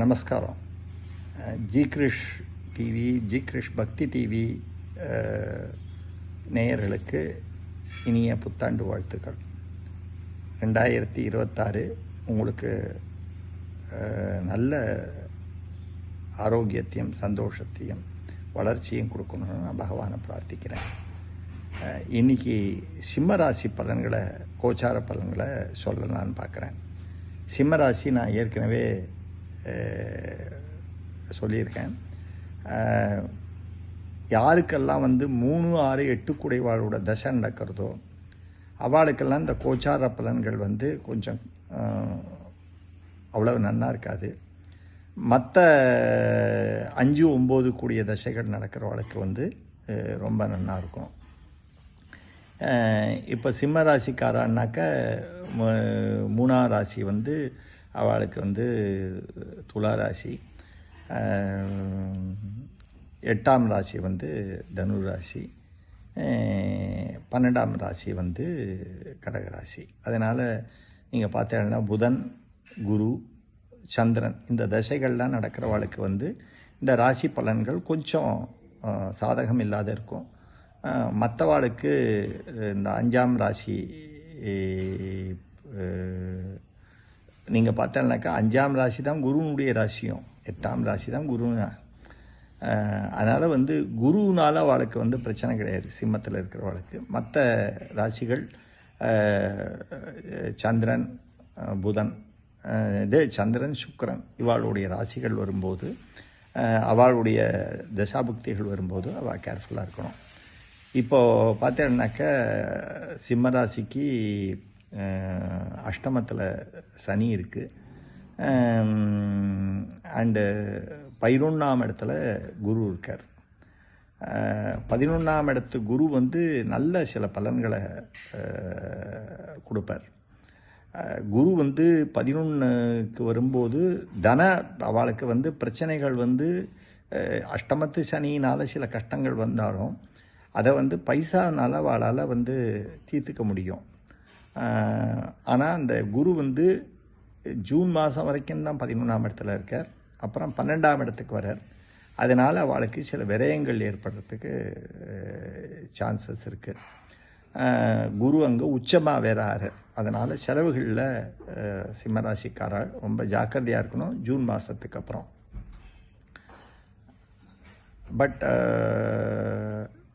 நமஸ்காரம். G Krish TV G Krish Bhakti TV நேயர்களுக்கு இனிய புத்தாண்டு வாழ்த்துக்கள். ரெண்டாயிரத்தி இருபத்தாறு உங்களுக்கு நல்ல ஆரோக்கியத்தையும் சந்தோஷத்தையும் வளர்ச்சியும் கொடுக்கணும்னு நான் பகவானை பிரார்த்திக்கிறேன். இன்னைக்கு சிம்மராசி பலன்களை கோச்சார பலன்களை சொல்லலான்னு பார்க்குறேன். சிம்மராசி நான் ஏற்கனவே சொல்லியிருக்கேன். யாருக்கெல்லாம் வந்து மூணு ஆறு எட்டு குடைவாளோட தசை நடக்கிறதோ அவளுக்கெல்லாம் இந்த கோச்சார பலன்கள் வந்து கொஞ்சம் அவ்வளவு நன்னா இருக்காது. மற்ற அஞ்சு ஒம்பது கூடிய தசைகள் நடக்கிறவளுக்கு வந்து ரொம்ப நன்னா இருக்கும். இப்போ சிம்ம ராசிக்காரான்னாக்க மூணாம் ராசி வந்து அவளுக்கு வந்து துலா ராசி. எட்டாம் ராசி வந்து தனு ராசி. பன்னெண்டாம் ராசி வந்து கடக ராசி. அதனால் நீங்கள் பார்த்தீங்கன்னா புதன் குரு சந்திரன் இந்த தசைகள்லாம் நடக்கிறவளுக்கு வந்து இந்த ராசி பலன்கள் கொஞ்சம் சாதகம் இல்லாத இருக்கும். மற்றவாளுக்கு இந்த அஞ்சாம் ராசி நீங்கள் பார்த்தீங்கன்னாக்கா அஞ்சாம் ராசி தான் குருனுடைய ராசியும் எட்டாம் ராசி தான் குரு அதனால் வந்து குருனால அவளுக்கு வந்து பிரச்சனை கிடையாது சிம்மத்தில் இருக்கிறவளுக்கு மற்ற ராசிகள் சந்திரன் புதன் இது சந்திரன் சுக்கரன் இவாளுடைய ராசிகள் வரும்போது அவளுடைய தசாபுக்திகள் வரும்போது அவள் கேர்ஃபுல்லாக இருக்கணும். இப்போது பார்த்தேன்னாக்க சிம்ம ராசிக்கு அஷ்டமத்தில் சனி இருக்குது அண்டு பதினொன்றாம் இடத்துல குரு இருக்கார். பதினொன்றாம் இடத்து குரு வந்து நல்ல சில பலன்களை கொடுப்பார். குரு வந்து பதினொன்றுக்கு வரும்போது தன அவளுக்கு வந்து பிரச்சனைகள் வந்து அஷ்டமத்து சனியினால் சில கஷ்டங்கள் வந்தாலும் அதை வந்து பைசானால அவளால் வந்து தீர்த்துக்க முடியும். ஆனால் அந்த குரு வந்து ஜூன் மாதம் வரைக்கும் தான் பதிமூணாம் இடத்துல இருக்கார். அப்புறம் பன்னெண்டாம் இடத்துக்கு வரார் அதனால் அவளுக்கு சில விரயங்கள் ஏற்படுறதுக்கு சான்சஸ் இருக்குது குரு அங்கே உச்சமாக வேற அதனால் செலவுகளில் சிம்மராசிக்காரால் ரொம்ப ஜாக்கிரதையாக இருக்கணும் ஜூன் மாதத்துக்கு அப்புறம். பட்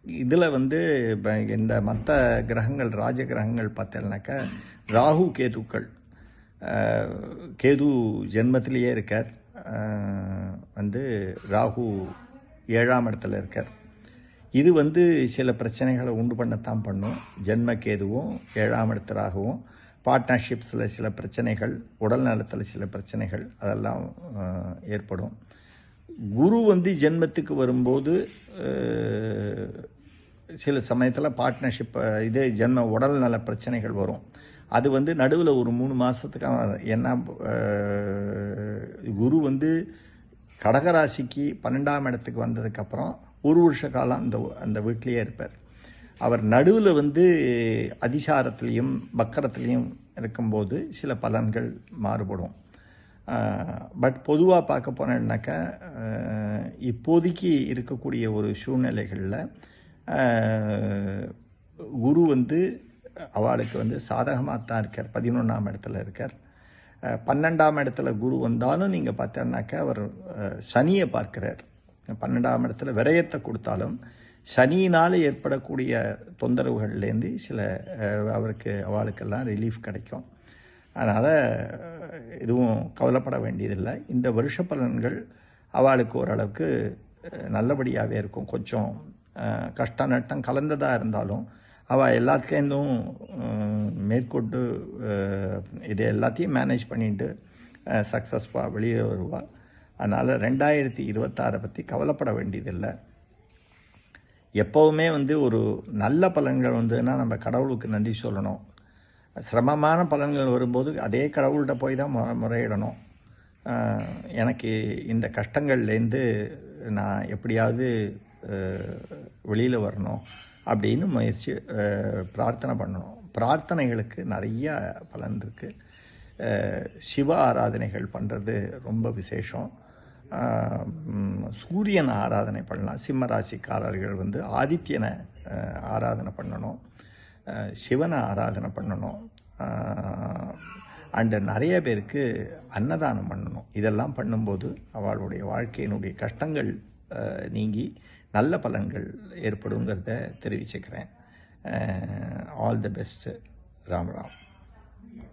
இதில் வந்து இப்போ இந்த மற்ற கிரகங்கள் ராஜ கிரகங்கள் பார்த்தேன்னாக்கா ராகு கேதுக்கள் கேது ஜென்மத்திலேயே இருக்கார். வந்து ராகு ஏழாம் இடத்துல இருக்கார். இது வந்து சில பிரச்சனைகளை உண்டு பண்ணத்தான் பண்ணும். ஜென்ம கேதுவும் ஏழாம் இடத்து பார்ட்னர்ஷிப்ஸில் சில பிரச்சனைகள் உடல் நலத்தில் சில பிரச்சனைகள் அதெல்லாம் ஏற்படும். குரு வந்து ஜென்மத்துக்கு வரும்போது சில சமயத்தில் பார்ட்னர்ஷிப் இதே ஜென்ம உடல் நல பிரச்சனைகள் வரும். அது வந்து நடுவில் ஒரு மூணு மாதத்துக்கான என்ன குரு வந்து கடகராசிக்கு பன்னெண்டாம் இடத்துக்கு வந்ததுக்கப்புறம் ஒரு வருஷ காலம் அந்த அந்த வீட்டிலேயே இருப்பார். அவர் நடுவில் வந்து அதிசாரத்துலேயும் பக்கரத்துலேயும் இருக்கும்போது சில பலன்கள் மாறுபடும். பட் பொதுவாக பார்க்க போனேன்னாக்கா இப்போதைக்கு இருக்கக்கூடிய ஒரு சூழ்நிலைகளில் குரு வந்து அவளுக்கு வந்து சாதகமாக தான் இருக்கார். பதினொன்றாம் இடத்துல இருக்கார். பன்னெண்டாம் இடத்துல குரு வந்தாலும் நீங்கள் பார்த்தோன்னாக்கா அவர் சனியை பார்க்கிறார். பன்னெண்டாம் இடத்துல விரயத்தை கொடுத்தாலும் சனியினால் ஏற்படக்கூடிய தொந்தரவுகள்லேருந்து சில அவருக்கு அவளுக்கெல்லாம் ரிலீஃப் கிடைக்கும். அதனால் எதுவும் கவலைப்பட வேண்டியதில்லை. இந்த வருஷ பலன்கள் அவளுக்கு ஓரளவுக்கு நல்லபடியாகவே இருக்கும். கொஞ்சம் கஷ்ட நட்டம் கலந்ததாக இருந்தாலும் அவள் எல்லாத்துலேருந்தும் மேற்கொண்டு இது எல்லாத்தையும் மேனேஜ் பண்ணிட்டு சக்ஸஸ்ஃபுல்லாக வெளியே வருவாள் அதனால் ரெண்டாயிரத்தி இருபத்தாறை பற்றி கவலைப்பட வேண்டியதில்லை. எப்போவுமே வந்து ஒரு நல்ல பலன்கள் வந்ததுன்னா நம்ம கடவுளுக்கு நன்றி சொல்லணும். சிரமமான பலன்கள் வரும்போது அதே கடவுள்கிட்ட போய் தான் முறை முறையிடணும். எனக்கு இந்த கஷ்டங்கள்லேருந்து நான் எப்படியாவது வெளியில் வரணும் அப்படின்னு முயற்சி பிரார்த்தனை பண்ணணும். பிரார்த்தனைகளுக்கு நிறைய பலன் இருக்குது சிவ ஆராதனைகள் பண்ணுறது ரொம்ப விசேஷம். சூரியன் சூரியனை ஆராதனை பண்ணலாம். சிம்ம ராசிக்காரர்கள் வந்து ஆதித்யனை ஆராதனை பண்ணணும். சிவனை ஆராதனை பண்ணணும். அண்டு நிறைய பேருக்கு அன்னதானம் பண்ணணும். இதெல்லாம் பண்ணும்போது அவளுடைய வாழ்க்கையினுடைய கஷ்டங்கள் நீங்கி நல்ல பலன்கள் ஏற்படுங்கிறத தெரிவிச்சுக்கிறேன். All the best Ram Ram.